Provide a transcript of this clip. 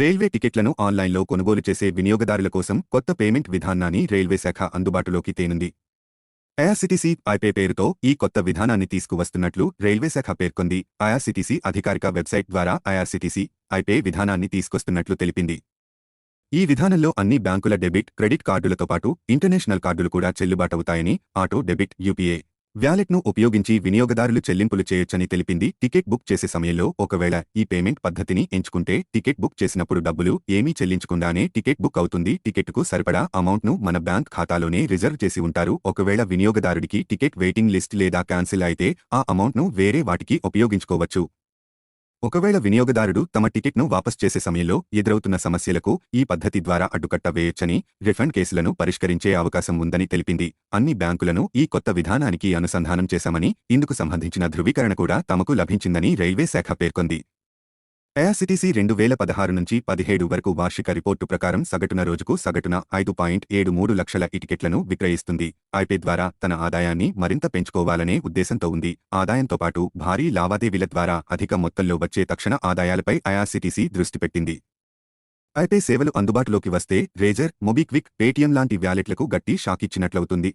Railway టికెట్లను ఆన్లైన్లో కొనుగోలు చేసే వినియోగదారుల కోసం కొత్త పేమెంట్ విధానాన్ని రైల్వే శాఖ అందుబాటులోకి తేనుంది. ఐఆర్సిటీసీ ఐపే పేరుతో ఈ కొత్త విధానాన్ని తీసుకువస్తున్నట్లు రైల్వే శాఖ పేర్కొంది. ఐఆర్సిటీసీ అధికారిక వెబ్సైట్ ద్వారా ఐఆర్సిటీసీ ఐపే విధానాన్ని తీసుకొస్తున్నట్లు తెలిపింది. ఈ విధానంలో అన్ని బ్యాంకుల డెబిట్ క్రెడిట్ కార్డులతో పాటు ఇంటర్నేషనల్ కార్డులు కూడా చెల్లుబాటవుతాయని ఆటో డెబిట్ యూపీఏ వ్యాలెట్ను ఉపయోగించి వినియోగదారులు చెల్లింపులు చేయొచ్చని తెలిపింది టికెట్ బుక్ చేసే సమయంలో ఒకవేళ ఈ పేమెంట్ పద్ధతిని ఎంచుకుంటే టికెట్ బుక్ చేసినప్పుడు డబ్బులు ఏమీ చెల్లించకుండానే టికెట్ బుక్ అవుతుంది. టికెట్కు సరిపడా అమౌంట్ను మన బ్యాంక్ ఖాతాలోనే రిజర్వ్ చేసి ఉంటారు. ఒకవేళ వినియోగదారుడికి టికెట్ వెయిటింగ్ లిస్ట్ లేదా క్యాన్సిల్ అయితే ఆ అమౌంట్ను వేరే వాటికి ఉపయోగించుకోవచ్చు. ఒకవేళ వినియోగదారుడు తమ టికెట్ను వాపస్ చేసే సమయంలో ఎదురవుతున్న సమస్యలకు ఈ పద్ధతి ద్వారా అడ్డుకట్ట వేయొచ్చని రిఫండ్ కేసులను పరిష్కరించే అవకాశం ఉందని తెలిపింది. అన్ని బ్యాంకులను ఈ కొత్త విధానానికి అనుసంధానం చేశామని ఇందుకు సంబంధించిన ధృవీకరణ కూడా తమకు లభించిందని రైల్వే శాఖ పేర్కొంది. ఏఐసిటీసీ రెండు వేల పదహారు నుంచి పదిహేడు వరకు వార్షిక రిపోర్టు ప్రకారం సగటున రోజుకు సగటున ఐదు పాయింట్ ఏడు మూడు లక్షల ఇటికెట్లను విక్రయిస్తుంది. ఐపే ద్వారా తన ఆదాయాన్ని మరింత పెంచుకోవాలనే ఉద్దేశంతో ఉంది. ఆదాయంతో పాటు భారీ లావాదేవీల ద్వారా అధిక మొత్తంలో వచ్చే తక్షణ ఆదాయాలపై ఐఆర్సీటీసీ దృష్టి పెట్టింది. ఐపే సేవలు అందుబాటులోకి వస్తే రేజర్ మొబిక్విక్ పేటీఎం లాంటి వ్యాలెట్లకు గట్టి షాకిచ్చినట్లవుతుంది